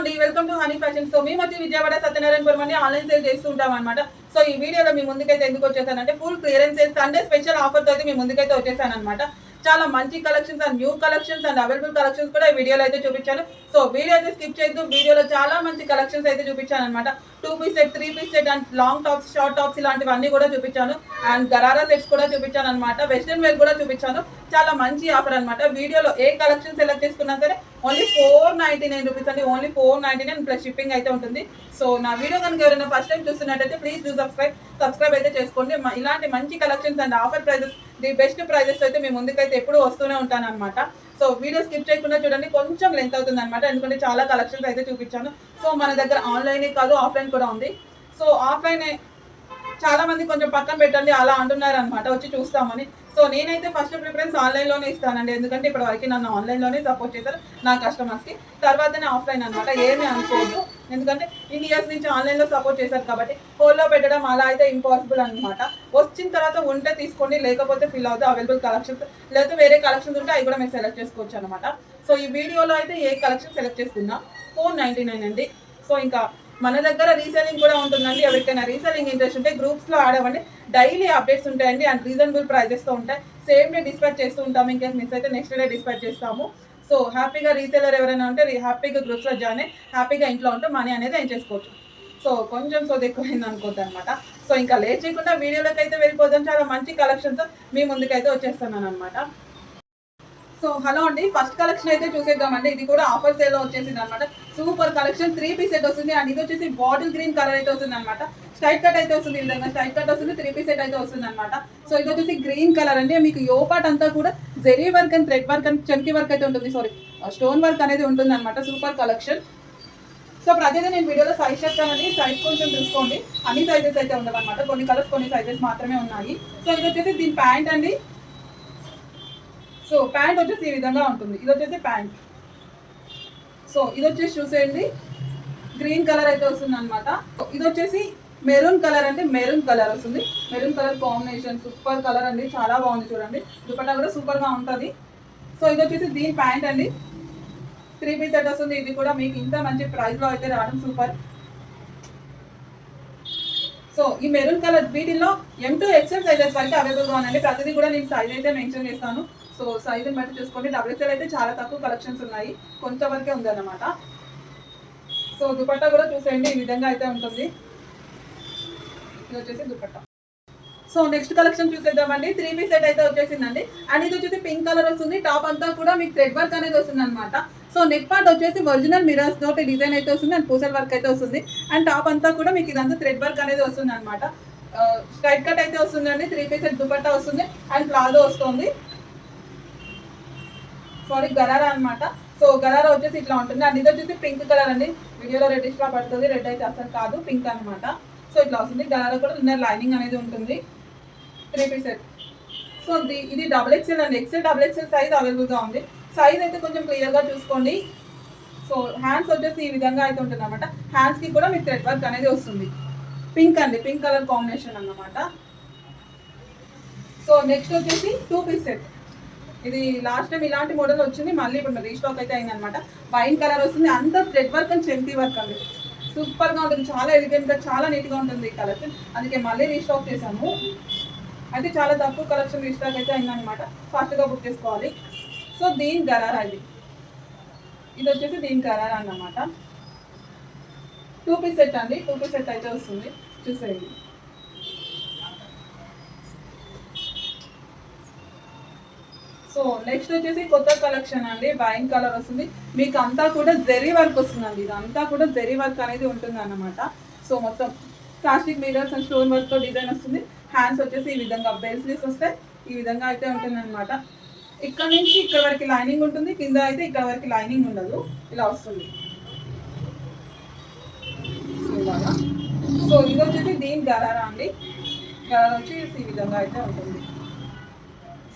అండి. Welcome to Honey Fashion so మేము వచ్చి విజయవాడ సత్యనారాయణపురం అని ఆన్లైన్ సేల్ చేస్తుంటాం అనమాట సో ఈ వీడియోలో మీ ముందుకైతే ఎందుకు వచ్చేసానంటే ఫుల్ క్లియరెన్స్ సండే స్పెషల్ ఆఫర్తో అయితే మీ ముందుకైతే వచ్చేసాను అనమాట చాలా మంచి collections and new collections and available collections కూడా ఈ వీడియోలో అయితే చూపించాను. సో వీడియో అయితే స్కిప్ చేయొద్దు. వీడియోలో చాలా మంచి కలెక్షన్స్ అయితే చూపించాను అనమాట two piece set three piece set and long tops short tops ఇలాంటివన్నీ కూడా చూపించాను. అండ్ గరారా సెట్స్ కూడా చూపించాను అనమాట వెస్ట్రన్ వేర్ కూడా చూపించాను. చాలా మంచి ఆఫర్ అనమాట వీడియోలో ఏ కలెక్షన్ సెలెక్ట్ చేసుకున్నా సరే only four ninety nine rupees అండి. Only four ninety nine plus shipping అయితే ఉంటుంది. సో నా వీడియో కనుక ఎవరైనా ఫస్ట్ టైం చూస్తున్నట్టయితే ప్లీజ్ డూ సబ్స్క్రైబ్ సబ్స్క్రైబ్ అయితే చేసుకోండి. ఇలాంటి మంచి collections and offer prices the best prices అయితే మేము ముందుకైతే ఎప్పుడూ వస్తూనే ఉంటాను అనమాట సో వీడియో స్కిప్ చేయకుండా చూడండి. కొంచెం లెంత్ అవుతుంది అనమాట ఎందుకంటే చాలా కలెక్షన్స్ అయితే చూపించాను. సో మన దగ్గర ఆన్లైనే కాదు ఆఫ్లైన్ కూడా ఉంది. సో ఆఫ్లైన్ చాలా మంది కొంచెం పక్కన పెట్టండి అలా అంటున్నారు అనమాట వచ్చి చూస్తామని. సో నేనైతే ఫస్ట్ ప్రిఫరెన్స్ ఆన్లైన్లోనే ఇస్తానండి. ఎందుకంటే ఇప్పటి వరకు నన్ను ఆన్లైన్లోనే సపోర్ట్ చేశారు నా కస్టమర్స్కి తర్వాతనే ఆఫ్లైన్ అనమాట ఏమీ అనుకోవద్దు ఎందుకంటే ఇన్ని ఇయర్స్ నుంచి ఆన్లైన్లో సపోర్ట్ చేశారు కాబట్టి హోల్లో పెట్టడం అలా అయితే ఇంపాసిబుల్ అనమాట వచ్చిన తర్వాత ఉంటే తీసుకోండి లేకపోతే ఫిల్ అవుతుంది అవైలబుల్ కలెక్షన్స్ లేకపోతే వేరే కలెక్షన్స్ ఉంటే అవి కూడా మీరు సెలెక్ట్ చేసుకోవచ్చు అనమాట సో ఈ వీడియోలో అయితే ఏ కలెక్షన్ సెలెక్ట్ చేసుకున్నా ఫోర్ నైంటీ నైన్ అండి. సో ఇంకా మన దగ్గర రీసెలింగ్ కూడా ఉంటుందండి. ఎవరికైనా రీసెలింగ్ ఇంట్రెస్ట్ ఉంటే గ్రూప్స్లో ఆడవండి. డైలీ అప్డేట్స్ ఉంటాయండి అండ్ రీజనబుల్ ప్రైజెస్తో ఉంటాయి. సేమ్ డే డిస్పాచ్ చేస్తూ ఉంటాము. ఇంకేస్ మిస్ అయితే నెక్స్ట్ డే డిస్పాచ్ చేస్తాము. సో హ్యాపీగా రీసేలర్ ఎవరైనా ఉంటే రీ- హ్యాపీగా గ్రూప్స్లో జాయిన్ అయ్యి హ్యాపీగా ఇంట్లో ఉంటే మనీ అనేది ఏం చేసుకోవచ్చు. సో కొంచెం సోది ఎక్కువైంది అనుకోద్ది అనమాట సో ఇంకా లేట్ చేయకుండా వీడియోలోకి అయితే వెళ్ళిపోదాం. చాలా మంచి కలెక్షన్స్ మీ ముందుకైతే వచ్చేస్తున్నాను అనమాట సో హలో అండి. ఫస్ట్ కలెక్షన్ అయితే చూసేద్దామండి. ఇది కూడా ఆఫర్ సేల్ వచ్చేసింది అనమాట super collection three piece set వస్తుంది. అండ్ ఇది వచ్చేసి బాటిల్ గ్రీన్ కలర్ అయితే వస్తుంది అనమాట స్ట్రైట్ కట్ అయితే వస్తుంది విధంగా స్ట్రైట్ కట్ వస్తుంది త్రీ పీస్ సెట్ అయితే వస్తుంది అనమాట సో ఇది వచ్చేసి గ్రీన్ కలర్ అండి. మీకు యో పార్ట్ అంతా కూడా zari work and thread work and chunky work అయితే ఉంటుంది. సారీ స్టోన్ వర్క్ అనేది ఉంటుంది అనమాట సూపర్ కలెక్షన్. సో ప్రతిదీ నేను వీడియోలో సైజ్ చెప్తానండి. సైజ్ కొంచెం చూసుకోండి. అన్ని సైజెస్ అయితే ఉండవన్నమాట. కొన్ని కలర్స్ కొన్ని సైజెస్ మాత్రమే ఉన్నాయి. సో ఇది వచ్చేసి దీని ప్యాంట్ అండి. సో ప్యాంట్ వచ్చేసి ఈ విధంగా ఉంటుంది. ఇది వచ్చేసి ప్యాంట్. సో ఇది వచ్చేసి చూసేయండి. గ్రీన్ కలర్ అయితే వస్తుంది అనమాట ఇది వచ్చేసి మెరూన్ కలర్ అంటే మెరూన్ కలర్ వస్తుంది. Maroon colour combination super colour అండి. చాలా బాగుంది చూడండి. దుపట్టా కూడా సూపర్గా ఉంటుంది. సో ఇది వచ్చేసి దీని ప్యాంట్ అండి. త్రీ పీస్ సెట్ వస్తుంది. ఇది కూడా మీకు ఇంత మంచి ప్రైస్లో అయితే రావడం సూపర్. సో ఈ మెరూన్ కలర్ వీటిల్లో ఎం టూ ఎక్సెల్ సైజెస్ వరకు అవైలబుల్గా ఉందండి ప్రతిదీ కూడా నేను సైజ్ అయితే మెన్షన్ చేస్తాను. సో సైజుని బట్టి చూసుకోండి. డబుల్ ఎక్స్ఎల్ అయితే చాలా తక్కువ కలెక్షన్స్ ఉన్నాయి. కొంతవరకే ఉందన్నమాట. సో దుపట్టా కూడా చూసేయండి. ఈ విధంగా అయితే ఉంటుంది. ఇది వచ్చేసి దుపట్టా. సో నెక్స్ట్ కలెక్షన్ చూసేద్దామండి. త్రీ పీస్ సెట్ అయితే వచ్చేసిందండి. అండ్ ఇది వచ్చేసి పింక్ కలర్ వస్తుంది. టాప్ అంతా కూడా మీకు థ్రెడ్ వర్క్ అనేది వస్తుంది అనమాట సో నెక్ పార్ట్ వచ్చేసి ఒరిజినల్ మిరర్స్ తోటి డిజైన్ అయితే వస్తుంది. అండ్ పూసల్ వర్క్ అయితే వస్తుంది. అండ్ టాప్ అంతా కూడా మీకు ఇదంతా థ్రెడ్ వర్క్ అనేది వస్తుంది అనమాట స్ట్రైట్ uh, కట్ అయితే వస్తుందండి. త్రీ పీస్ సెట్ దుపట్టా వస్తుంది. అండ్ ప్లాజో వస్తుంది. సారీ గరారా అన్నమాట. సో గరారా వచ్చేసి ఇట్లా ఉంటుంది. అండ్ ఇది వచ్చేసి పింక్ కలర్ అండి. వీడియోలో రెడ్డిష్ పడుతుంది. రెడ్ అయితే అసలు కాదు పింక్ అనమాట సో ఇట్లా వస్తుంది. గరారా కూడా ఇన్నర్ లైనింగ్ అనేది ఉంటుంది. త్రీ పీస్ సెట్ సో ఇది డబుల్ ఎక్స్ఎల్ అండి. ఎక్స్ఎల్ డబుల్ ఎక్స్ఎల్ సైజ్ అవైలబుల్గా ఉంది. సైజ్ అయితే కొంచెం క్లియర్గా చూసుకోండి. సో హ్యాండ్స్ వచ్చేసి ఈ విధంగా అయితే ఉంటుంది అనమాట హ్యాండ్స్కి కూడా మీకు థ్రెడ్ వర్క్ అనేది వస్తుంది. పింక్ అండి. పింక్ కలర్ కాంబినేషన్ అన్నమాట. సో నెక్స్ట్ వచ్చేసి టూ పీస్ సెట్ ఇది లాస్ట్ టైం ఇలాంటి మోడల్ వచ్చింది మళ్ళీ ఇప్పుడు రీస్టాక్ అయితే అయిందనమాట వైన్ కలర్ వస్తుంది అంత థ్రెడ్ వర్క్ అండ్ చెంతి వర్క్ అండి. సూపర్గా ఉంటుంది చాలా ఎలిగెంట్గా చాలా నీట్గా ఉంటుంది ఈ కలెక్షన్ అందుకే మళ్ళీ రీస్టాక్ చేశాము. అయితే చాలా తక్కువ కలెక్షన్ రీస్టాక్ అయితే అయిందనమాట ఫాస్ట్గా బుక్ చేసుకోవాలి. సో దీని గరారా ఇది. ఇది వచ్చేసి దీని గరారా అన్నమాట. టూ పీస్ సెట్ అండి టూ పీస్ సెట్ అయితే వస్తుంది. చూసేయండి. సో నెక్స్ట్ వచ్చేసి కొత్త కలెక్షన్ అండి వైన్ కలర్ వస్తుంది. మీకు అంతా కూడా జెరీ వర్క్ వస్తుందండి. ఇదంతా కూడా జెరీ వర్క్ అనేది ఉంటుంది అన్నమాట సో మొత్తం ప్లాస్టిక్ మిరర్స్ అండ్ స్టోన్ వర్క్తో డిజైన్ వస్తుంది. హ్యాండ్స్ వచ్చేసి ఈ విధంగా బెల్స్లీస్ వస్తాయి. ఈ విధంగా అయితే ఉంటుంది అనమాట ఇక్కడ నుంచి ఇక్కడ వరకు లైనింగ్ ఉంటుంది. కింద అయితే ఇక్కడ వరకు లైనింగ్ ఉండదు. ఇలా వస్తుంది. సో ఇలాగా. సో ఇది వచ్చేసి దీని గరారా అండి. గరారా వచ్చి ఈ విధంగా అయితే ఉంటుంది.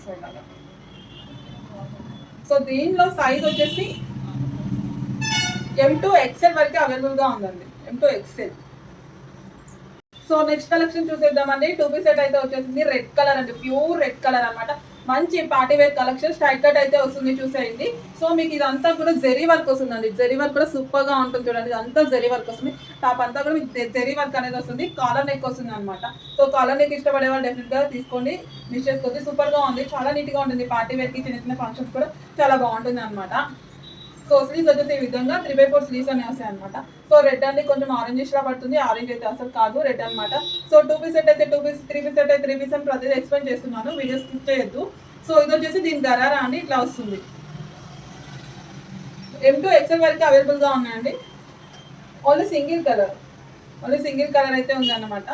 సో ఇలాగా. సో దీనిలో సైజ్ వచ్చేసి ఎం టూ ఎక్సెల్ వరకు అవైలబుల్గా ఉందండి. M to XL so next collection చూసేద్దామండి. టూ పీస్ సెట్ అయితే వచ్చేసింది. రెడ్ కలర్ అండి. ప్యూర్ రెడ్ కలర్ అనమాట మంచి పార్టీ వేర్ కలెక్షన్ స్ట్రైట్ అయితే వస్తుంది చూసేయండి. సో మీకు ఇదంతా కూడా జెరీ వర్క్ వస్తుందండి. జెరీ వర్క్ కూడా సూపర్గా ఉంటుంది చూడండి. ఇదంతా జెరీ వర్క్ వస్తుంది. టాప్ అంతా కూడా మీకు జెరీ వర్క్ అనేది వస్తుంది. కాలర్ నెక్ వస్తుంది అనమాట సో కాలర్ నెక్ ఇష్టపడే వాళ్ళు డెఫినెట్ తీసుకోండి. మిస్ చేసుకోండి సూపర్గా ఉంది. చాలా నీట్గా ఉంటుంది. పార్టీ వేర్కి చిన్న చిన్న ఫంక్షన్స్ కూడా చాలా బాగుంటుంది అనమాట సో స్లీవ్స్ వచ్చేసి ఈ విధంగా త్రీ బై ఫోర్ స్లీవ్స్ అనేవి వస్తాయి అనమాట సో రెడ్ అనేది కొంచెం ఆరెంజ్ లా పడుతుంది ఆరెంజ్ అయితే అసలు కాదు రెడ్ అన్నమాట. సో టూ పీస్ సెట్ అయితే two piece three piece set అయితే త్రీ పీస్ అని ప్రతిదీ ఎక్స్ప్లెయిన్ చేస్తున్నాను వీడియో స్కిప్ చేయొద్దు. సో ఇది వచ్చేసి దీని గరారా అండి ఇట్లా వస్తుంది. ఎం టూ ఎక్సెల్ వరకు అవైలబుల్గా ఉన్నాయండి. Only single colour only single colour అయితే ఉంది అన్నమాట.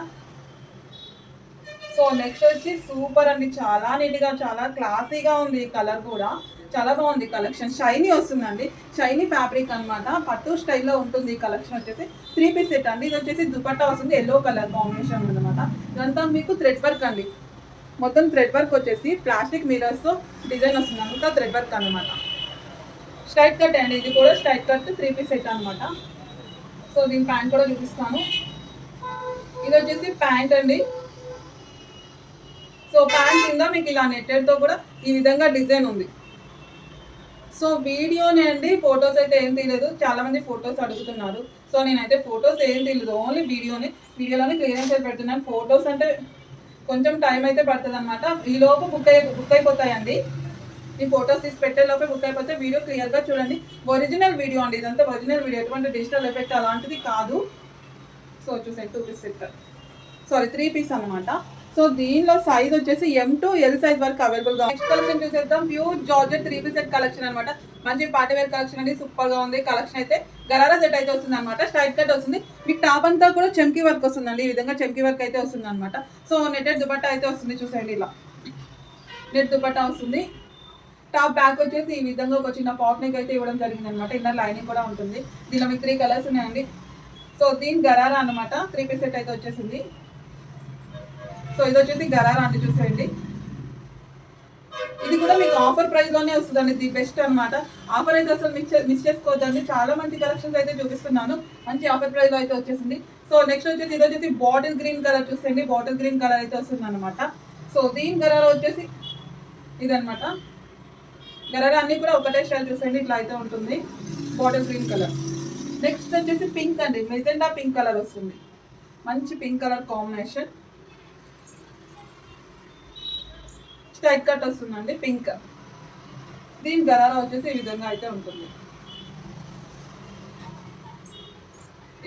సో నెక్స్ట్ వచ్చి సూపర్ అండి చాలా నీట్గా చాలా క్లాసీగా ఉంది ఈ కలర్ కూడా. చాలా బాగుంది కలెక్షన్. షైనీ వస్తుందండి. షైనీ ఫ్యాబ్రిక్ అన్నమాట. పట్టు స్టైల్లో ఉంటుంది ఈ కలెక్షన్ వచ్చేసి. త్రీ పీస్ సెట్ అండి. ఇది వచ్చేసి దుపట్టా వస్తుంది. ఎల్లో కలర్ కాంబినేషన్ అనమాట ఇదంతా మీకు థ్రెడ్ వర్క్ అండి. మొత్తం థ్రెడ్ వర్క్ వచ్చేసి ప్లాస్టిక్ మిరర్స్తో డిజైన్ వస్తుంది. అంతా థ్రెడ్ వర్క్ అనమాట స్ట్రైట్ కట్ అండి. ఇది కూడా straight cut three piece set అనమాట సో దీని ప్యాంట్ కూడా చూపిస్తాను. ఇది వచ్చేసి ప్యాంట్ అండి. సో ప్యాంట్ కింద మీకు ఇలా నెట్టెడ్తో కూడా ఈ విధంగా డిజైన్ ఉంది. సో వీడియోనే అండి ఫొటోస్ అయితే ఏం తీయలేదు. చాలా మంది ఫొటోస్ అడుగుతున్నారు. సో నేనైతే ఫొటోస్ ఏం తీయలేదు. ఓన్లీ వీడియోని వీడియోలోనే క్లియరెన్స్ అయితే పెడుతున్నాను ఫొటోస్ అంటే కొంచెం టైం అయితే పడుతుంది అనమాట ఈ బుక్ అయి బుక్ అయిపోతాయండి. ఈ ఫొటోస్ తీసి పెట్టే లోపే బుక్ అయిపోతే వీడియో క్లియర్గా చూడండి. ఒరిజినల్ వీడియో అండి ఇదంతా. Original video. ఎటువంటి డిజిటల్ ఎఫెక్ట్ అలాంటిది కాదు. సో చూసే two piece set sorry three piece అనమాట సో దీనిలో సైజ్ వచ్చేసి ఎం టు ఎల్ సైజ్ వరకు అవైలబుల్గా నెక్స్ట్ కలెక్షన్ చూసేద్దాం. Pure georgette three piece set collection అనమాట మంచి పార్టీ వేర్ కలెక్షన్ అండి. సూపర్గా ఉంది. కలెక్షన్ అయితే గరారా సెట్ అయితే వస్తుంది అనమాట స్ట్రైట్ కట్ వస్తుంది. మీకు టాప్ అంతా కూడా చెంకీ వర్క్ వస్తుందండి. ఈ విధంగా చెంకీ వర్క్ అయితే వస్తుంది అనమాట సో నెటెడ్ దుపట్టా అయితే వస్తుంది చూసేయండి ఇలా. నెట్ దుపట్టా వస్తుంది. టాప్ బ్యాక్ వచ్చేసి ఈ విధంగా ఒక చిన్న పాప్ నెక్ అయితే ఇవ్వడం జరిగింది అనమాట ఇన్నర్ లైనింగ్ కూడా ఉంటుంది. దీనిలో మీకు త్రీ కలర్స్ ఉన్నాయండి. సో దీని గరారా అన్నమాట. త్రీ పీస్ సెట్ అయితే వచ్చేసింది. సో ఇది వచ్చేసి గరారా అంటే చూసేయండి. ఇది కూడా మీకు ఆఫర్ ప్రైస్లోనే వస్తుందండి ది బెస్ట్ అన్నమాట. ఆఫర్ అయితే అసలు మిస్ మిస్ చేసుకోవద్దండి. చాలా మంచి కలెక్షన్స్ అయితే చూపిస్తున్నాను. మంచి ఆఫర్ ప్రైస్ అయితే వచ్చేసింది. సో నెక్స్ట్ వచ్చేసి ఇది వచ్చేసి బాటిల్ గ్రీన్ కలర్ చూసేయండి. బాటిల్ గ్రీన్ కలర్ అయితే వస్తుంది అనమాట సో దీని గరార వచ్చేసి ఇదనమాట గరారా అన్ని కూడా ఒకటే స్టైల్ చూసేయండి. ఇట్లా అయితే ఉంటుంది. బాటిల్ గ్రీన్ కలర్ నెక్స్ట్ వచ్చేసి పింక్ అండి. మెజెండా పింక్ కలర్ వస్తుంది. మంచి pink colour combination straight cut వస్తుందండి పింక్. దీని గరారా వచ్చేసి ఈ విధంగా అయితే ఉంటుంది.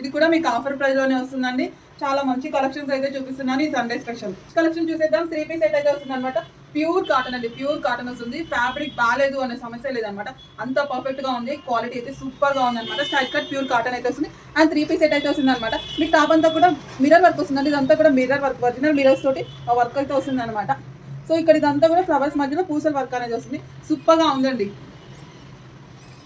ఇది కూడా మీకు ఆఫర్ ప్రైస్లోనే వస్తుందండి. చాలా మంచి కలెక్షన్స్ అయితే చూపిస్తున్నాను ఈ సండే స్పెషల్. కలెక్షన్ చూసేద్దాం త్రీ పీస్ సెట్ అయితే వస్తుంది అనమాట ప్యూర్ కాటన్ అండి ప్యూర్ కాటన్ వస్తుంది. ఫ్యాబ్రిక్ బాగాలేదు అనే సమస్య లేదనమాట అంత పర్ఫెక్ట్గా ఉంది క్వాలిటీ అయితే సూపర్గా ఉంది కట్ ప్యూర్ కాటన్ అయితే వస్తుంది. అండ్ త్రీ పీస్ సెట్ అయితే వస్తుంది అనమాట మీకు టాప్ అంతా కూడా మిర్రర్ వర్క్ వస్తుందండి. ఇదంతా కూడా మిర్రర్ వర్క్ ఒరిజినల్ మిర్రర్స్ తోటి ఆ వర్క్ అయితే వస్తుంది అనమాట సో ఇక్కడ ఇదంతా కూడా ఫ్లవర్స్ మధ్యలో పూసల వర్క్ అనేది వస్తుంది. సూపర్గా ఉందండి.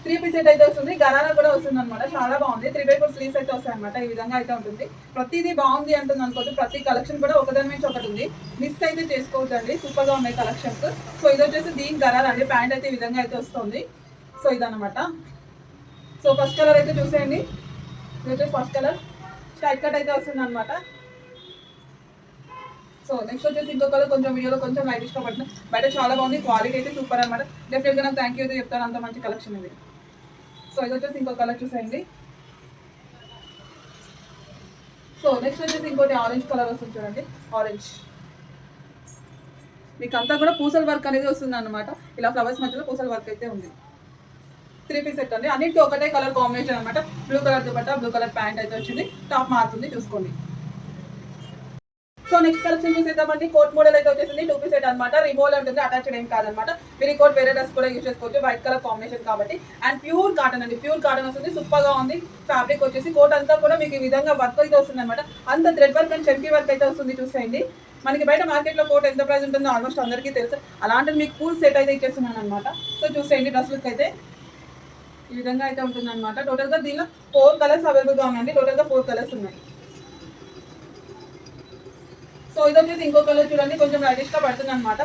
త్రీ పీస్ సెట్ అయితే వస్తుంది. గరారా కూడా వస్తుంది అనమాట చాలా బాగుంది. త్రీ బై ఫోర్ స్లీవ్స్ అయితే వస్తాయి అనమాట ఈ విధంగా అయితే ఉంటుంది. ప్రతిదీ బాగుంది అంటుంది అనుకోవచ్చు ప్రతి కలెక్షన్ కూడా ఒకదాని నుంచి ఒకటి ఉంది. మిస్ అయితే చేసుకోవద్దండి. సూపర్గా ఉన్నాయి కలెక్షన్స్ సో ఇది వచ్చేసి దీని గరారా అండి. ప్యాంట్ అయితే ఈ విధంగా అయితే వస్తుంది. సో ఇదన్నమాట. సో ఫస్ట్ కలర్ అయితే చూసేయండి. ఇది వచ్చేసి ఫస్ట్ కలర్ స్ట్రైట్ కట్ అయితే వస్తుంది అనమాట సో నెక్స్ట్ వచ్చేసి ఇంకో కలర్ కొంచెం వీడియోలో కొంచెం లైట్ ఇష్టపడుతుంది బయట చాలా బాగుంది క్వాలిటీ అయితే సూపర్ అనమాట డెఫినెట్గా నాకు థ్యాంక్ యూ అయితే చెప్తాను అంత మంచి కలెక్షన్ ఇది. సో ఇది వచ్చేసి ఇంకో కలర్ చూసేయండి. సో నెక్స్ట్ వచ్చేసి ఇంకోటి ఆరెంజ్ కలర్ వస్తుంది చూడండి ఆరెంజ్ మీకు అంతా కూడా పూసల వర్క్ అనేది వస్తుంది అనమాట ఇలా ఫ్లవర్స్ మధ్యలో పూసల వర్క్ అయితే ఉంది. త్రీ పీస్ సెట్ అండి. అన్నింటి ఒకటే కలర్ కాంబినేషన్ అనమాట blue colour dupatta blue colour pant అయితే వచ్చింది. టాప్ మారుతుంది చూసుకోండి. సో నెక్స్ట్ కలెక్షన్ చూసేద్దామండి. కోట్ మోడల్ అయితే వచ్చేసింది. టూ పీస్ సెట్ అనమాట రిమోల్ ఉంటుంది అటాచ్డ్ ఏం కాదనమాట మీరు కోట్ వేరే డ్రెస్ కూడా యూస్ చేసుకోవచ్చు. వైట్ కలర్ కాంబినేషన్ కాబట్టి. అండ్ ప్యూర్ కాటన్ అండి. ప్యూర్ కాటన్ వస్తుంది. సూపర్గా ఉంది. ఫ్యాబ్రిక్ వచ్చేసి కోట్ అంతా కూడా మీకు ఈ విధంగా వర్క్ అయితే వస్తుంది అనమాట అంత థ్రెడ్ వర్క్ అండ్ చెంకీ వర్క్ అయితే వస్తుంది చూసేయండి. మనకి బయట మార్కెట్లో కోట్ ఎంత ప్రైస్ ఉంటుందో ఆల్మోస్ట్ అందరికీ తెలుసు. అలాంటి మీకు ఫుల్ సెట్ అయితే ఇచ్చేస్తున్నాను అనమాట సో చూసేయండి డ్రెస్లకి అయితే. ఈ విధంగా అయితే ఉంటుంది అనమాట టోటల్గా దీనిలో ఫోర్ కలర్స్ అవైలబుల్గా ఉన్నాయండి. టోటల్గా ఫోర్ కలర్స్ ఉన్నాయి. సో ఇది వచ్చేసి ఇంకో కలర్ చూడండి కొంచెం లైటిష్గా పడుతుంది అనమాట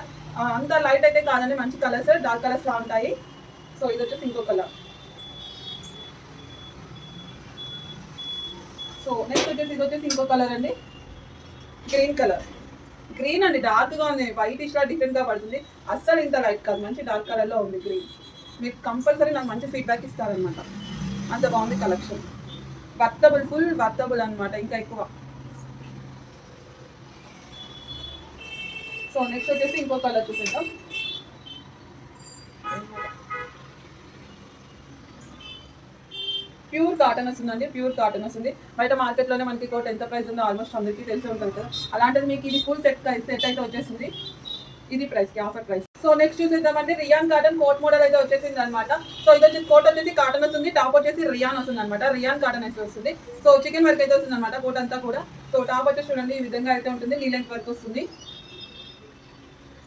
అంత లైట్ అయితే కాదండి మంచి కలర్స్ డార్క్ కలర్స్ లా ఉంటాయి. సో ఇది వచ్చేసి ఇంకో కలర్ సో నెక్స్ట్ వచ్చేసి ఇది వచ్చేసి ఇంకో కలర్ అండి. గ్రీన్ కలర్ గ్రీన్ అండి డార్క్గా ఉంది వైట్ ఇష్లా డిఫరెంట్గా పడుతుంది. అస్సలు ఇంత లైట్ కాదు మంచి డార్క్ కలర్లో ఉంది గ్రీన్ మీకు కంపల్సరీ నాకు మంచి ఫీడ్బ్యాక్ ఇస్తారనమాట అంత బాగుంది కలెక్షన్ వర్తబుల్ ఫుల్ వర్తబుల్ అన్నమాట ఇంకా ఎక్కువ. సో నెక్స్ట్ వచ్చేసి ఇంకో కలర్ చూపిద్దాం ప్యూర్ కాటన్ వస్తుందండి ప్యూర్ కాటన్ వస్తుంది బయట మార్కెట్లోనే మనకి కోట్ ఎంత ప్రైస్ ఉందో ఆల్మోస్ట్ అందరికీ తెలిసి ఉంటుంది కదా. అలాంటిది మీకు ఇది ఫుల్ సెట్ సెట్ అయితే వచ్చేసింది. ఇది ప్రైస్కి ఆఫర్ ప్రైస్ సో నెక్స్ట్ చూసేద్దామంటే రియాన్ కాటన్ కోట్ మోడల్ అయితే వచ్చేసింది అనమాట సో ఇది వచ్చి కోట్ వచ్చేసి కాటన్ వస్తుంది టాప్ వచ్చేసి రియాన్ వస్తుంది అనమాట రియాన్ కాటన్ అయితే వస్తుంది. సో చికెన్ వర్క్ అయితే వస్తుంది అనమాట కోట్ అంతా కూడా. సో టాప్ వచ్చేసి చూడండి ఈ విధంగా అయితే ఉంటుంది నీ వర్క్ వస్తుంది.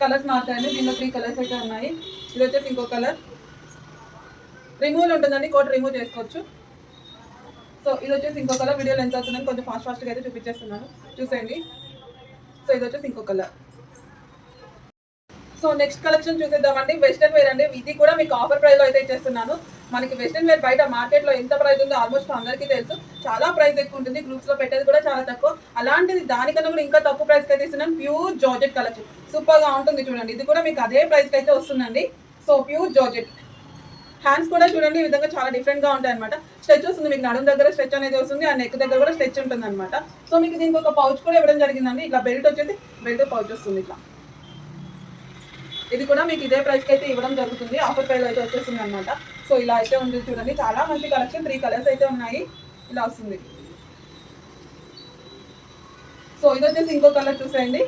కలర్స్ మారుతాయండి. దీనిలో త్రీ కలర్స్ అయితే ఉన్నాయి. ఇది వచ్చేసి ఇంకో కలర్. రిమూవల్ ఉంటుందండి. కోట్ రిమూవ్ చేసుకోవచ్చు. సో ఇది వచ్చేసి ఇంకో కలర్. వీడియోలో ఎంత అవుతుందని కొంచెం ఫాస్ట్ ఫాస్ట్గా అయితే చూపించేస్తున్నాను. చూసేయండి. సో ఇది వచ్చేసి ఇంకో కలర్. సో నెక్స్ట్ కలెక్షన్ చూసేద్దామండి. వెస్టర్న్ వేర్ అండి. ఇది కూడా మీకు ఆఫర్ ప్రైస్లో అయితే ఇచ్చేస్తున్నాను. మనకి వెస్ట్రన్ వేర్ బయట మార్కెట్లో ఎంత ప్రైస్ ఉందో ఆల్మోస్ట్ అందరికీ తెలుసు. చాలా ప్రైస్ ఎక్కువ ఉంటుంది. గ్రూప్స్లో పెట్టేది కూడా చాలా తక్కువ. అలాంటిది దానికన్నా కూడా ఇంకా తక్కువ ప్రైస్ అయితే ఇస్తున్నాం. ప్యూర్ జార్జెట్ కలెక్షన్ సూపర్గా ఉంటుంది చూడండి. ఇది కూడా మీకు అదే ప్రైస్ అయితే వస్తుందండి. సో ప్యూర్ జార్జెట్ హ్యాండ్స్ కూడా చూడండి. ఈ విధంగా చాలా డిఫరెంట్గా ఉంటాయి అనమాట స్ట్రెచ్ వస్తుంది మీకు నడుం దగ్గర స్ట్రెచ్ అనేది వస్తుంది. ఆ నెక్ దగ్గర కూడా స్ట్రెచ్ ఉంటుంది అనమాట సో మీకు దీనికి ఒక పౌచ్ కూడా ఇవ్వడం జరిగిందండి. ఇట్లా బెల్ట్ వచ్చేసి బెల్ట్ పౌచ్ వస్తుంది ఇట్లా. ఇది కూడా మీకు ఇదే ప్రైస్కి అయితే ఇవ్వడం జరుగుతుంది. ఆఫర్ ప్రైస్ అయితే వచ్చేసింది అనమాట సో ఇలా అయితే ఉంది చూడండి. చాలా మంచి కలెక్షన్ త్రీ కలర్స్ అయితే ఉన్నాయి. ఇలా వస్తుంది. సో ఇది వచ్చేసి ఇంకో కలర్ చూసేయండి.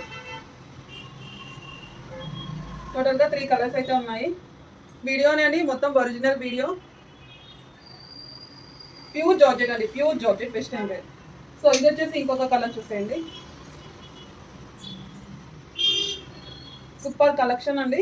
టోటల్గా త్రీ కలర్స్ అయితే ఉన్నాయి. వీడియోనే అండి. మొత్తం ఒరిజినల్ వీడియో ప్యూర్ జార్జెట్ అండి. Pure georgette western and so ఇది వచ్చేసి ఇంకొక కలర్ చూసేయండి. సూపర్ కలెక్షన్ అండి.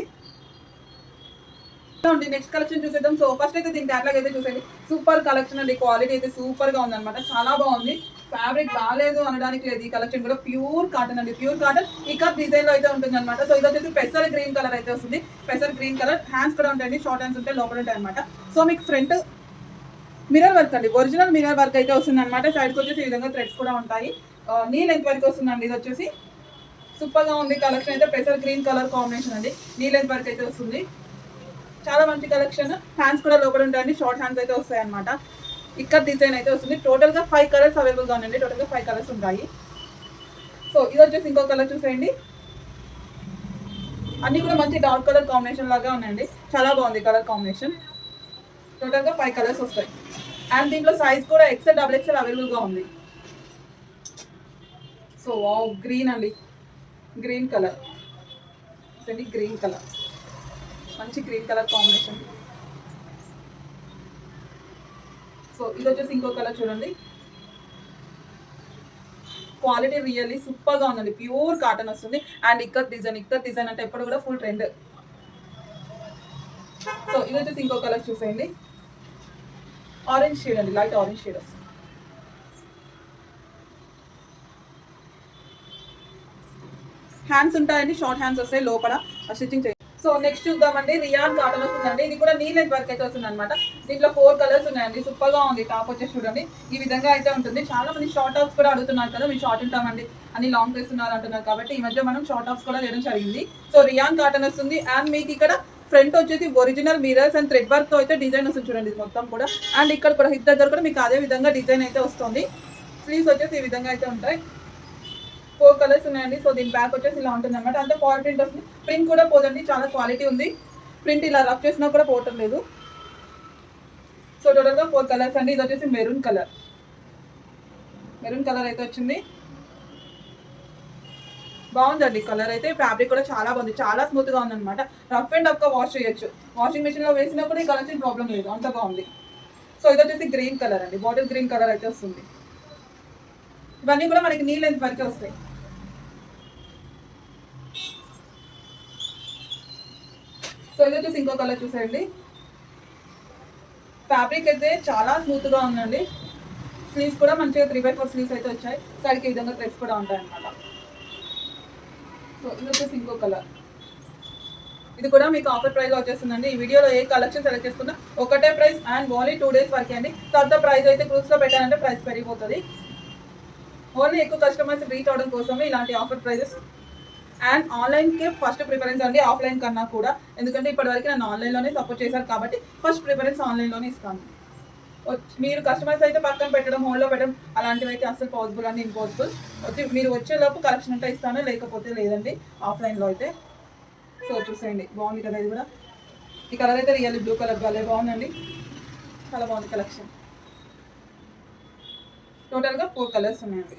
అండి నెక్స్ట్ కలెక్షన్ చూసేద్దాం. సో ఫస్ట్ అయితే దీని క్యాట్లాగ్ అయితే చూసేది. సూపర్ కలెక్షన్ అండి. క్వాలిటీ అయితే సూపర్గా ఉందన్నమాట. చాలా బాగుంది. ఫ్యాబ్రిక్ బాగాలేదు అనడానికి లేదు. ఈ కలెక్షన్ కూడా ప్యూర్ కాటన్ అండి. ప్యూర్ కాటన్ ఇక డిజైన్లో అయితే ఉంటుంది అనమాట సో ఇది వచ్చేసి పెసర్ గ్రీన్ కలర్ అయితే వస్తుంది. పెసర్ గ్రీన్ కలర్ హ్యాండ్స్ కూడా ఉంటాయండి. షార్ట్ హ్యాండ్స్ ఉంటాయి లోపల ఉంటాయి అనమాట సో మీకు ఫ్రంట్ మిరర్ వర్క్ అండి. ఒరిజినల్ మిరర్ వర్క్ అయితే వస్తుంది అనమాట సైడ్కి వచ్చేసి ఈ విధంగా థ్రెడ్స్ కూడా ఉంటాయి. నీ లెంత్ వరకు వస్తుందండి. ఇది వచ్చేసి సూపర్గా ఉంది. కలెక్షన్ అయితే పెసర్ గ్రీన్ కలర్ కాంబినేషన్ అండి. నీ వర్క్ అయితే వస్తుంది. చాలా మంచి కలెక్షన్ హ్యాండ్స్ కూడా లోపల ఉంటాయండి షార్ట్ హ్యాండ్స్ అయితే వస్తాయి అనమాట ఇక్కడ డిజైన్ అయితే వస్తుంది. టోటల్గా ఫైవ్ కలర్స్ అవైలబుల్గా ఉన్నాయండి టోటల్గా ఫైవ్ కలర్స్ ఉంటాయి. సో ఇది వచ్చేసి ఇంకో కలర్ చూసేయండి. అన్ని కూడా మంచి డార్క్ కలర్ కాంబినేషన్ లాగా ఉన్నాయండి. చాలా బాగుంది కలర్ కాంబినేషన్ టోటల్గా ఫైవ్ కలర్స్ వస్తాయి. అండ్ దీంట్లో సైజ్ కూడా ఎక్సెల్ డబుల్ ఎక్సెల్ అవైలబుల్గా ఉంది. సో వావ్ గ్రీన్ అండి. గ్రీన్ కలర్ గ్రీన్ కలర్ మంచి గ్రీన్ కలర్ కాంబినేషన్ సో ఇది వచ్చేసి ఇంకో కలర్ చూడండి. క్వాలిటీ రియల్లీ సూపర్గా ఉందండి. ప్యూర్ కాటన్ వస్తుంది. అండ్ ఇక్కడ డిజైన్ ఇక్కడ డిజైన్ అంటే ఎప్పుడు కూడా ఫుల్ ట్రెండ్ సో ఇది వచ్చేసి ఇంకో కలర్ చూసేయండి. ఆరెంజ్ షేడ్ అండి. లైట్ ఆరెంజ్ షేడ్ వస్తుంది. హ్యాండ్స్ ఉంటాయండి షార్ట్ హ్యాండ్స్ వస్తాయి లోపల స్టిచ్చింగ్ చేయాలి సో నెక్స్ట్ చూద్దామండి రియాన్ కాటన్ వస్తుందండి. ఇది కూడా నీ లెంత్ వర్క్ అయితే వస్తుంది అనమాట దీంట్లో ఫోర్ కలర్స్ ఉన్నాయండి సూపర్గా ఉంది. టాప్ వచ్చేసి చూడండి ఈ విధంగా అయితే ఉంటుంది. చాలా మంది షార్ట్ టాప్స్ కూడా అడుగుతున్నారు కదా మీరు షార్ట్ ఉంటామండి అని లాంగ్ వేస్తున్నారు అంటున్నారు కాబట్టి ఈ మధ్య మనం షార్ట్ టాప్స్ కూడా వేయడం జరిగింది. సో రియాన్ కాటన్ వస్తుంది అండ్ మీకు ఇక్కడ ఫ్రంట్ వచ్చేసి ఒరిజినల్ మిరర్స్ అండ్ థ్రెడ్ వర్క్తో అయితే డిజైన్ వస్తుంది చూడండి ఇది మొత్తం కూడా. అండ్ ఇక్కడ కూడా హిట్ దగ్గర కూడా మీకు అదే విధంగా డిజైన్ అయితే వస్తుంది. స్లీవ్స్ వచ్చేసి ఈ విధంగా అయితే ఉంటాయి. ఫోర్ కలర్స్ ఉన్నాయండి. సో దీని బ్యాక్ వచ్చేసి ఇలా ఉంటుంది అనమాట అంటే ఫాల్ ప్రింట్ వస్తుంది ప్రింట్ కూడా పోదండి. చాలా క్వాలిటీ ఉంది. ప్రింట్ ఇలా రఫ్ చేసినా కూడా పోవటం లేదు. సో టోటల్గా ఫోర్ కలర్స్ అండి. ఇది వచ్చేసి మెరూన్ కలర్ మెరూన్ కలర్ అయితే వచ్చింది. బాగుందండి. కలర్ అయితే ఫ్యాబ్రిక్ కూడా చాలా బాగుంది. చాలా స్మూత్గా ఉందన్నమాట. రఫ్ అండ్ ఒక్క వాష్ చేయొచ్చు. వాషింగ్ మెషిన్లో వేసినా కూడా ఈ కలర్ ప్రాబ్లం లేదు. అంత బాగుంది. సో ఇది వచ్చేసి గ్రీన్ కలర్ అండి. బాటిల్ గ్రీన్ కలర్ అయితే వస్తుంది. ఇవన్నీ కూడా మనకి నీళ్ళు ఎంత వరకే వస్తాయి. సో చూసి ఇంకో కలర్ చూసేయండి. ఫ్యాబ్రిక్ అయితే చాలా స్మూత్గా ఉందండి. స్లీవ్స్ కూడా మంచిగా త్రీ బై ఫోర్ స్లీవ్స్ అయితే వచ్చాయి. సైడ్కి ఈ విధంగా థ్రెడ్స్ కూడా ఉంటాయి అన్నమాట సో ఇది వచ్చేసి ఇంకో కలర్ ఇది కూడా మీకు ఆఫర్ ప్రైస్లో వచ్చేస్తుందండి. ఈ వీడియోలో ఏ కలెక్షన్ సెలెక్ట్ చేసుకున్నా ఒకటే price and only two days వరకే అండి. తర్వాత ప్రైస్ అయితే గ్రూప్స్ పెట్టాలంటే ప్రైస్ పెరిగిపోతుంది. ఓన్లీ ఎక్కువ కస్టమర్స్ రీచ్ అవడం కోసమే ఇలాంటి ఆఫర్ ప్రైజెస్ అండ్ ఆన్లైన్కే ఫస్ట్ ప్రిఫరెన్స్ అండి ఆఫ్లైన్ కన్నా కూడా. ఎందుకంటే ఇప్పటివరకు నన్ను ఆన్లైన్లోనే సపోర్ట్ చేశారు కాబట్టి ఫస్ట్ ప్రిఫరెన్స్ ఆన్లైన్లోనే ఇస్తాను. వచ్చి- మీరు కస్టమర్స్ అయితే పక్కన పెట్టడం హోల్డ్లో పెట్టడం అలాంటివి అయితే అసలు పాసిబుల్ అండి ఇంపాసిబుల్ వచ్చి మీరు వచ్చేలోపు కలెక్షన్ ఉంటే ఇస్తాను లేకపోతే లేదండి ఆఫ్లైన్లో అయితే. సో చూసేయండి బాగుంది కదా ఇది కూడా. ఈ కలర్ అయితే రియల్ బ్లూ కలర్ భలే బాగుందండి. చాలా బాగుంది కలెక్షన్ టోటల్గా ఫోర్ కలర్స్ ఉన్నాయండి.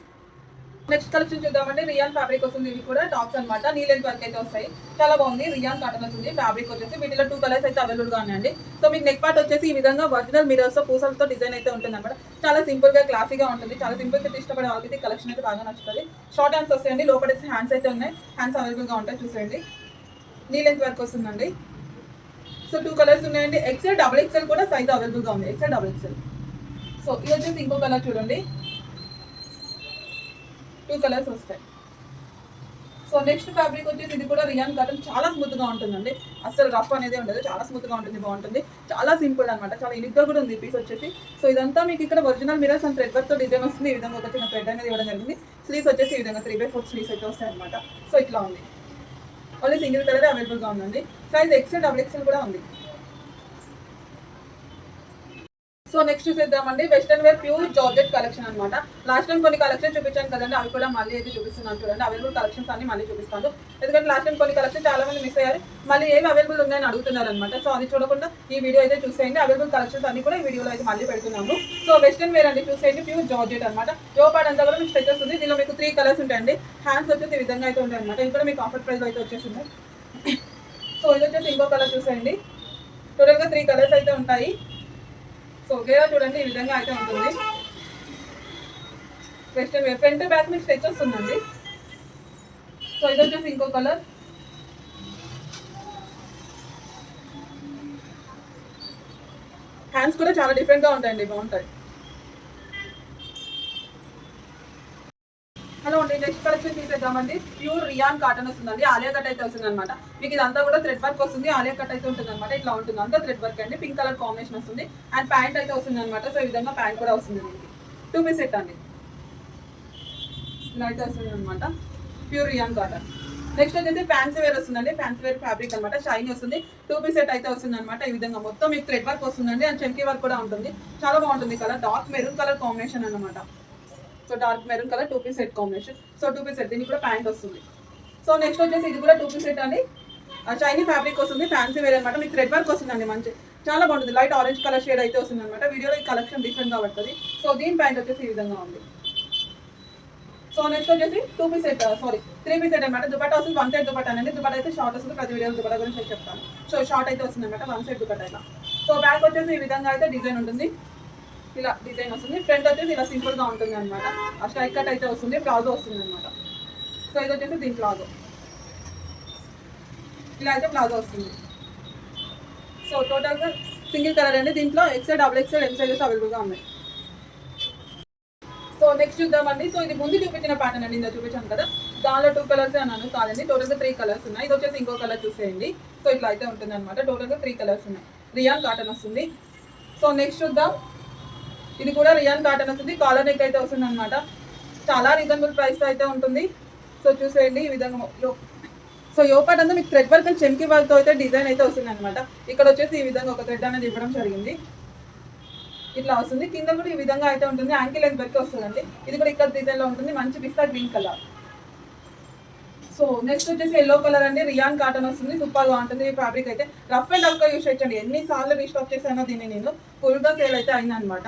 నెక్స్ట్ కలెక్షన్ చూద్దామంటే రియాన్ ఫ్యాబ్రిక్ వస్తుంది. ఇవి కూడా టాప్స్ అనమాట నీ లెంత్ వరకు అయితే వస్తాయి. చాలా బాగుంది. రియాన్ కాటన్ వస్తుంది. ఫ్యాబ్రిక్ వచ్చేసి వీటిలో టూ కలర్స్ అయితే అవైలబుల్గా ఉన్నాయండి. సో మీకు నెక్ పార్ట్ వచ్చేసి ఈ విధంగా ఒరిజినల్ మిరర్స్ పూసలతో డిజైన్ అయితే ఉంటుంది అనమాట చాలా సింపుల్గా క్లాసీగా ఉంటుంది. చాలా సింపుల్ సెట్ ఇష్టపడే వాళ్ళకి కలెక్షన్ అయితే బాగా నచ్చుతుంది. షార్ట్ హ్యాండ్స్ వస్తాయండి. లోపల హ్యాండ్స్ అయితే ఉన్నాయి. హ్యాండ్స్ అవైలబుల్గా ఉంటాయి. చూసేయండి. నీ లెంత్ వరకు వస్తుందండి. సో టూ కలర్స్ ఉన్నాయండి. ఎక్సెల్ డబుల్ ఎక్సెల్ కూడా సైజ్ అవైలబుల్గా ఉంది. ఎక్సెల్ డబుల్ ఎక్సెల్ సో ఇది వచ్చేసి ఇంకో కలర్ చూడండి. టూ కలర్స్ వస్తాయి. సో నెక్స్ట్ ఫ్యాబ్రిక్ వచ్చేసి ఇది కూడా రియాన్ కాటన్ చాలా స్మూత్గా ఉంటుందండి. అసలు రఫ్ అనేది ఉండదు. చాలా స్మూత్గా ఉంటుంది బాగుంటుంది. చాలా సింపుల్ అనమాట చాలా ఇనిగ్గా కూడా ఉంది పీస్ వచ్చేసి. సో ఇదంతా మీకు ఇక్కడ ఒరిజినల్ మిరర్స్ అండ్ థ్రెడ్ వర్క్తో డిజైన్ వస్తుంది. ఈ విధంగా ఒక చిన్న థ్రెడ్ అనేది ఇవ్వడం జరిగింది. స్లీవ్స్ వచ్చేసి ఈ విధంగా త్రీ బై ఫోర్ స్లీవ్స్ అయితే వస్తాయి అనమాట సో ఇట్లా ఉంది. ఓన్లీ సింగిల్ కలర్ అవైలబుల్గా ఉందండి. సైజ్ ఎక్సెల్ డబుల్ ఎక్సెల్ కూడా ఉంది. సో నెక్స్ట్ చూసేద్దామండి. Western wear pure georgette collection అనమాట లాస్ట్ టైం కొన్ని కలెక్షన్ చూపించాను కదండి. అవి కూడా మళ్ళీ అయితే చూపిస్తున్నాను చూడండి. అవైలబుల్ కలెక్షన్స్ అన్ని మళ్ళీ చూపిస్తాను. ఎందుకంటే లాస్ట్ టైం కొన్ని కలెక్షన్ చాలా మంది మిస్ అయ్యారు. మళ్ళీ ఏమి అవైలబుల్ ఉన్నాయని అడుగుతున్నారు అనమాట సో అది చూడకుండా ఈ వీడియో అయితే చూసేయండి. అవైలబుల్ కలెక్షన్స్ అన్ని కూడా ఈ వీడియోలో అయితే మళ్ళీ పెడుతున్నాము. సో వెస్టర్న్ వేర్ అండి. చూసేయండి. ప్యూర్ జార్జెట్ అనమాట యోపాడ్ అంతా కూడా మీకు స్ట్రెచ్ ఉంది. దీనిలో మీకు త్రీ కలర్స్ ఉంటాయండి. హ్యాండ్స్ వచ్చేసి ఈ విధంగా అయితే ఉంటాయి అనమాట ఇంకా మీకు ఆఫర్ ప్రైస్ అయితే వచ్చేసింది సో ఇది వచ్చేసి ఇంకో కలర్ చూసేయండి. టోటల్గా త్రీ కలర్స్ అయితే ఉంటాయి. సో గేరా చూడండి ఈ విధంగా అయితే ఉంటుంది. ఫ్రెస్ట్ ఫ్రంట్ బ్యాక్ మీకు స్ట్రెచ్ వస్తుందండి. సో ఇది వచ్చేసి ఇంకో కలర్ హ్యాండ్స్ కూడా చాలా డిఫరెంట్గా ఉంటాయండి బాగుంటాయి. హలో అండి నెక్స్ట్ కలెక్షన్ తీసేద్దామండి. ప్యూర్ రియాన్ కాటన్ వస్తుందండి. ఆలియా కట్ అయితే వస్తుంది అనమాట మీకు ఇదంతా కూడా థ్రెడ్ వర్క్ వస్తుంది. ఆలియా కట్ అయితే ఉంటుంది అనమాట ఇట్లా ఉంటుంది. అంతా థ్రెడ్ వర్క్ అండి. పింక్ కలర్ కాంబినేషన్ వస్తుంది. అండ్ ప్యాంట్ అయితే వస్తుంది అనమాట సో ఈ విధంగా ప్యాంట్ కూడా వస్తుంది దీనికి టూ పీస్ సెట్ అండి. ఇలా అయితే వస్తుంది అనమాట ప్యూర్ రియాన్ కాటన్ నెక్స్ట్ వచ్చేసి ఫ్యాన్సీ వేర్ వస్తుందండి. ఫ్యాన్సీ వేర్ ఫ్యాబ్రిక్ అనమాట షైన్ వస్తుంది. టూ పీస్ సెట్ అయితే వస్తుంది అనమాట ఈ విధంగా మొత్తం మీకు థ్రెడ్ వర్క్ వస్తుందండి. అండ్ చెంకీ వర్క్ కూడా ఉంటుంది. చాలా బాగుంటుంది. Colour dark maroon colour combination అనమాట so dark maroon colour two piece set combination. So two piece set దీనికి కూడా ప్యాంట్ వస్తుంది. సో నెక్స్ట్ వచ్చేసి ఇది కూడా టూ పీస్ సెట్ అండి. షైనీ ఫ్యాబ్రిక్ వస్తుంది ఫ్యాన్సీ వేర్ అనమాట మీకు థ్రెడ్ వర్క్ వస్తుందండి మంచి. చాలా బాగుంటుంది. లైట్ ఆరెంజ్ కలర్ షేడ్ అయితే వస్తుంది అనమాట వీడియోలో ఈ కలెక్షన్ డిఫరెంట్గా పడుతుంది. సో దీని ప్యాంట్ వచ్చేసి ఈ విధంగా ఉంది. సో నెక్స్ట్ వచ్చేసి two piece set sorry three piece set అనమాట దుపట్టా వస్తుంది వన్ సైడ్ దుపట్టా అండి. దుపట్టా అయితే షార్ట్ వస్తుంది ప్రతి వీడియో దుపట్టా గురించి చెప్తాను. సో షార్ట్ అయితే వస్తుంది అనమాట వన్ సైడ్ దుపట్టా ఇలా. సో బ్యాక్ వచ్చేసి ఈ విధంగా అయితే డిజైన్ ఉంటుంది. ఇలా డిజైన్ వస్తుంది. ఫ్రంట్ వచ్చేసి ఇలా సింపుల్గా ఉంటుంది అనమాట ఆ స్ట్రైక్ కట్ అయితే వస్తుంది ప్లాజో వస్తుంది అనమాట సో ఇది వచ్చేసి దీని ప్లాజో. ఇలా అయితే ప్లాజో వస్తుంది. సో టోటల్గా సింగిల్ కలర్ అండి. దీంట్లో XL double XL M sizes అవైలబుల్గా ఉన్నాయి. సో నెక్స్ట్ చూద్దామండి. సో ఇది ముందు చూపించిన ప్యాటర్న్ అండి. ఇందా చూపించాను కదా. దానిలో టూ కలర్స్ అన్నాను. కాదండి. టోటల్గా త్రీ కలర్స్ ఉన్నాయి. ఇది వచ్చేసి ఇంకో కలర్ చూసేయండి. సో ఇట్లా అయితే ఉంటుంది అనమాట టోటల్గా త్రీ కలర్స్ ఉన్నాయి. రియాన్ కాటన్ వస్తుంది. సో నెక్స్ట్ చూద్దాం. ఇది కూడా రియాన్ కాటన్ వస్తుంది. కాలర్ నెక్ అయితే వస్తుంది అనమాట చాలా రీజనబుల్ ప్రైస్ అయితే ఉంటుంది. సో చూసేయండి ఈ విధంగా సో యోపాట్ అంతా మీకు థ్రెడ్ వర్క్ అండ్ చెంకి వర్క్తో అయితే డిజైన్ అయితే వస్తుంది అనమాట ఇక్కడ వచ్చేసి ఈ విధంగా ఒక థ్రెడ్ అనేది ఇవ్వడం జరిగింది. ఇట్లా వస్తుంది. కింద కూడా ఈ విధంగా అయితే ఉంటుంది. యాంకిల్ లెంత్ వరకు వస్తుందండి. ఇది కూడా ఇక్కడ డిజైన్లో ఉంటుంది. మంచి పిస్తా గ్రీన్ కలర్ సో నెక్స్ట్ వచ్చేసి ఎల్లో కలర్ అండి. రియాన్ కాటన్ వస్తుంది. సూపర్గా ఉంటుంది ఈ ఫ్యాబ్రిక్ అయితే. రఫ్ అండ్ రఫ్గా యూస్ చేయొచ్చండి. ఎన్నిసార్లు రీస్టాక్ చేశానో దీన్ని నేను. ఫుల్గా సేల్ అయితే అయింది అనమాట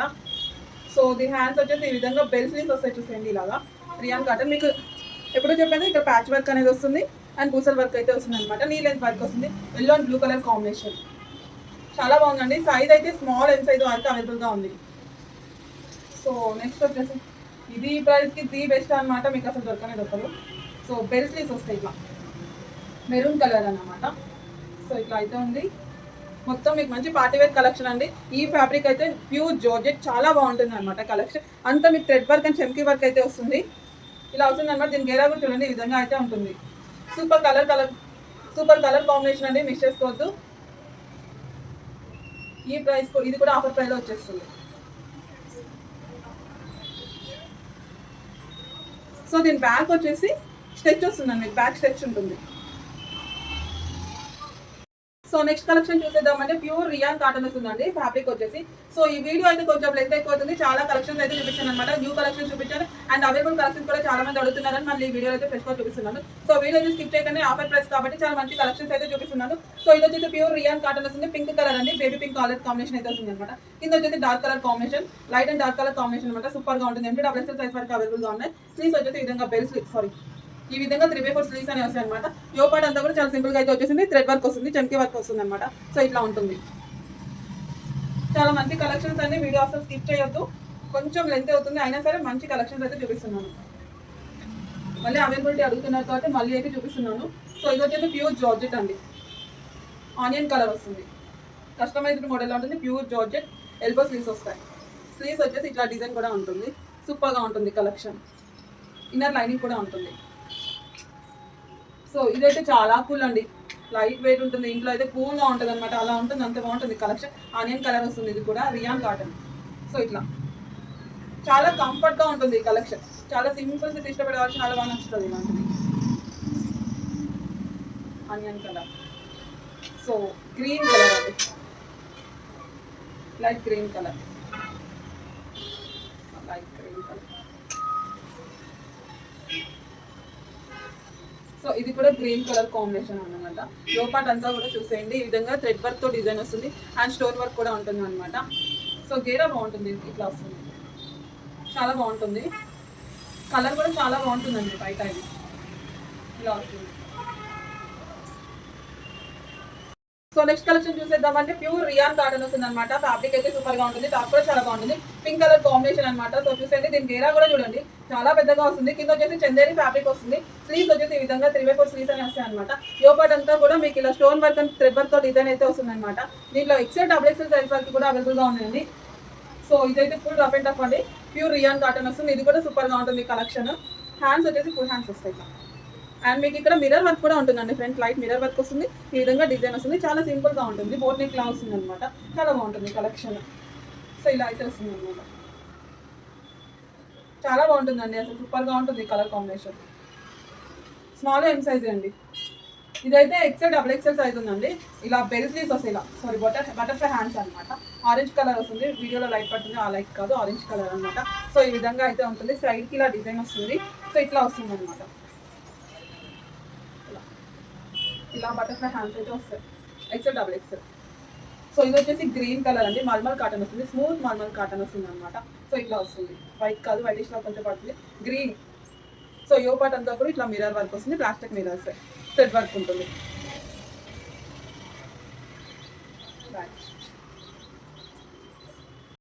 సో ది హ్యాండ్స్ వచ్చేసి ఈ విధంగా బెల్ స్లీవ్స్ వస్తాయి చూసేయండి ఇలాగా. రియాన్ కాటన్ మీకు ఎప్పుడో చెప్పాను ఇక్కడ ప్యాచ్ వర్క్ అనేది వస్తుంది అండ్ పూసల్ వర్క్ అయితే వస్తుంది అనమాట నీ లెంత్ వర్క్ వస్తుంది. Yellow and blue colour combination చాలా బాగుందండి. సైజ్ అయితే స్మాల్ ఎన్ సైజ్ వరకు అవైలబుల్గా ఉంది. సో నెక్స్ట్ వచ్చేసి ఇది ఈ ప్రైస్కి ది బెస్ట్ అనమాట మీకు అసలు దొరకనే దొరకదు. సో బెల్ స్లీవ్స్ వస్తాయి ఇట్లా. మెరూన్ కలర్ అనమాట సో ఇట్లా అయితే ఉంది. మొత్తం మీకు మంచి పార్టీ వేర్ కలెక్షన్ అండి. ఈ ఫ్యాబ్రిక్ అయితే ప్యూర్ జార్జెట్ చాలా బాగుంటుంది అనమాట కలెక్షన్. అంతా మీకు థ్రెడ్ వర్క్ అండ్ చెమ్కీ వర్క్ అయితే వస్తుంది. ఇలా వస్తుంది అనమాట దీని గేరా కూడా చూడండి ఈ విధంగా అయితే ఉంటుంది. Super colour colour super colour combination అండి మిస్ చేసుకోవద్దు. ఈ ప్రైస్ ఇది కూడా ఆఫర్ ప్రైస్లో వచ్చేస్తుంది. సో దీని బ్యాక్ వచ్చేసి స్టెచ్ వస్తుందండి మీకు బ్యాక్ స్టెచ్ ఉంటుంది. సో నెక్స్ట్ కలెక్షన్ చూసేద్దామంటే ప్యూర్ రియాన్ కాటన్ వస్తుందండి ఫ్యాబ్రిక్ వచ్చేసి. సో ఈ వీడియో అయితే కొంచెం లెంత్ ఎక్కువ అవుతుంది. చాలా కలెక్షన్స్ అయితే చూపించాను అనమాట న్యూ కలెక్షన్ చూపించాను. అండ్ అవైలబుల్ కలెక్షన్స్ కూడా చాలా మంది అడుగుతున్నారని మళ్ళీ ఈ వీడియో అయితే ఫ్రెష్గా చూపిస్తున్నాను. సో వీడియో అయితే స్కిప్ చేయకుండా. ఆఫర్ ప్రైస్ కాబట్టి చాలా మంచి కలెక్షన్స్ అయితే చూపిస్తున్నాను. సో ఇది వచ్చేసి ప్యూర్ రియాన్ కాటన్ వస్తుంది పింక్ కలర్ అండి. బేబీ పింక్ కలర్ కాంబినేషన్ అయితే వస్తుంది అనమాట కింద వచ్చేసి dark colour combination light and dark colour combination అనమాట సూపర్గా ఉంటుంది. ఎంటీ డబుల్ ఎక్సెల్ సైజ్ వరకు అవైలబుల్గా ఉన్నాయి. ప్లీజ్ వచ్చేసి ఈ విధంగా బెల్ సారీ ఈ విధంగా త్రీ బై ఫోర్ స్లీవ్స్ అని వస్తాయి అనమాట యోపాట్ అంతా కూడా చాలా సింపుల్గా అయితే వచ్చేసింది. థ్రెడ్ వర్క్ వస్తుంది చంకీ వర్క్ వస్తుంది అనమాట సో ఇట్లా ఉంటుంది. చాలా మంచి కలెక్షన్స్ అన్ని వీడియో అసలు స్కిప్ చేయొద్దు. కొంచెం లెంత్ అవుతుంది. అయినా సరే మంచి కలెక్షన్స్ అయితే చూపిస్తున్నాను. మళ్ళీ అవైలబిలిటీ అడుగుతున్నారు కాబట్టి మళ్ళీ అయితే చూపిస్తున్నాను. సో ఇది వచ్చేసి ప్యూర్ జార్జెట్ అండి. ఆనియన్ కలర్ వస్తుంది. కస్టమైజ్డ్ మోడల్లో ఉంటుంది. ప్యూర్ జార్జెట్ ఎల్బో స్లీవ్స్ వస్తాయి. స్లీవ్స్ వచ్చేసి ఇట్లా డిజైన్ కూడా ఉంటుంది. సూపర్గా ఉంటుంది కలెక్షన్ ఇన్నర్ లైనింగ్ కూడా ఉంటుంది. సో ఇదైతే చాలా కూల్ అండి. లైట్ వెయిట్ ఉంటుంది ఇంట్లో అయితే కూల్గా ఉంటుంది అనమాట అలా ఉంటుంది అంత బాగుంటుంది కలెక్షన్. ఆనియన్ కలర్ వస్తుంది ఇది కూడా రియాన్ కాటన్. సో ఇట్లా. చాలా కంఫర్ట్గా ఉంటుంది ఈ కలెక్షన్. చాలా సింపుల్ సిటీ ఇష్టపడే వాళ్ళు చాలా బాగా నచ్చుతుంది ఇలాంటిది onion colour. So green colour అది light green colour light green colour so ఇది కూడా గ్రీన్ కలర్ కాంబినేషన్ అన్నమాట. లోపాట్ అంతా కూడా చూసేయండి. ఈ విధంగా థ్రెడ్ వర్క్తో డిజైన్ వస్తుంది. అండ్ స్టోర్ వర్క్ కూడా ఉంటుంది అనమాట సో గేరా బాగుంటుంది. ఇట్లా వస్తుంది చాలా బాగుంటుంది. కలర్ కూడా చాలా బాగుంటుందండి బయట ఇది ఇలా వస్తుంది సో నెక్స్ట్ కలెక్షన్ చూసేద్దామంటే ప్యూర్ రియాన్ కాటన్ వస్తుంది అనమాట ఫ్యాబ్రిక్ అయితే సూపర్గా ఉంటుంది. టాప్ కూడా చాలా బాగుంటుంది. పింక్ కలర్ కాంబినేషన్ అనమాట సో చూసేయండి దీని గేరా కూడా చూడండి. చాలా పెద్దగా వస్తుంది. కింద వచ్చేసి చందేరి ఫ్యాబ్రిక్ వస్తుంది. స్లీవ్స్ వచ్చేసి ఈ విధంగా త్రీ బై ఫోర్ స్లీవ్స్ అని వస్తాయి అనమాట యోపాట్ అంతా కూడా మీకు ఇలా స్టోన్ వర్క్ అండ్ థ్రెడ్ వర్క్తో డిజైన్ అయితే వస్తుంది అనమాట దీంట్లో ఎక్సెల్ డబుల్ ఎక్సెల్ సైజ్ వరకు కూడా అవైలబుల్గా ఉందండి. సో ఇదైతే ఫుల్ రఫ్ అండ్ టఫ్ అండి. ప్యూర్ రియాన్ కాటన్ వస్తుంది. ఇది కూడా సూపర్గా ఉంటుంది కలెక్షన్ హ్యాండ్స్ వచ్చేసి ఫుల్ హ్యాండ్స్ వస్తాయి. అండ్ మీకు ఇక్కడ మిర్రర్ వర్క్ కూడా ఉంటుందండి ఫ్రంట్ లైట్ మిర్రర్ వర్క్ వస్తుంది. ఈ విధంగా డిజైన్ వస్తుంది. చాలా సింపుల్గా ఉంటుంది. బోట్ నెక్ లా వస్తుంది అనమాట చాలా బాగుంటుంది కలెక్షన్ సో ఇలా అయితే వస్తుంది అనమాట చాలా బాగుంటుందండి. అసలు సూపర్గా ఉంటుంది colour combination small M size అండి. ఇదైతే ఎక్సెల్ డబుల్ ఎక్సెల్ సైజ్ ఉందండి. ఇలా బెల్స్లీస్ వస్తాయి ఇలా. సారీ బటర్ బటర్ఫ్లై హ్యాండ్స్ అనమాట ఆరెంజ్ కలర్ వస్తుంది. వీడియోలో లైట్ పడుతుంది. ఆ లైట్ కాదు ఆరెంజ్ కలర్ అనమాట సో ఈ విధంగా అయితే ఉంటుంది. సైడ్కి ఇలా డిజైన్ వస్తుంది. సో ఇట్లా వస్తుంది అనమాట ఇలా బటర్ఫ్లై హ్యాండ్స్ అయితే వస్తాయి. ఎక్సెల్ డబుల్ ఎక్సెల్ సో ఇది వచ్చేసి గ్రీన్ కలర్ అండి. మల్మల్ కాటన్ వస్తుంది. స్మూత్ మల్మల్ కాటన్ వస్తుంది అనమాట సో ఇట్లా వస్తుంది. వైట్ కాదు వైట్లో కొంచెం పడుతుంది. గ్రీన్ సో యో పార్ట్ అంతా కూడా ఇట్లా మిర్రర్ వర్క్ వస్తుంది. ప్లాస్టిక్ మిర్రర్స్ సెట్ వర్క్ ఉంటుంది. Right.